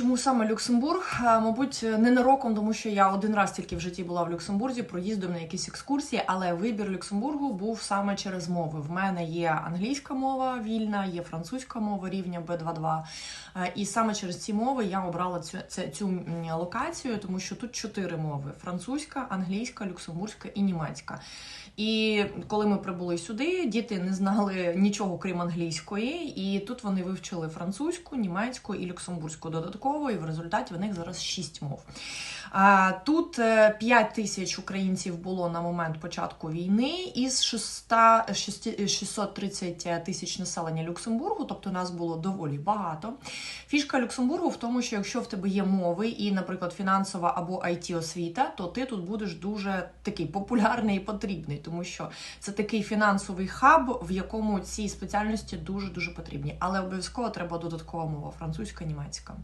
чому саме Люксембург? Е, Мабуть, ненароком, тому що я один раз тільки в житті була в Люксембурзі, проїздом на якісь екскурсії, але вибір Люксембургу був саме через мови. В мене є англійська мова вільна, є французька мова рівня B2.2. Е, І саме через ці мови я обрала цю, цю локацію, тому що тут чотири мови: французька, англійська, люксембурзька і німецька. І коли ми прибули сюди, діти не знали нічого крім англійської, і тут вони вивчили французьку, німецьку і люксембурзьку додатково, і в результаті в них зараз шість мов. Тут 5 тисяч українців було на момент початку війни із 630 тисяч населення Люксембургу, тобто нас було доволі багато. Фішка Люксембургу в тому, що якщо в тебе є мови і, наприклад, фінансова або it освіта, то ти тут будеш дуже такий популярний і потрібний, тому що це такий фінансовий хаб, в якому ці спеціальності дуже дуже потрібні. Але обов'язково треба додаткова мова французька, німецька.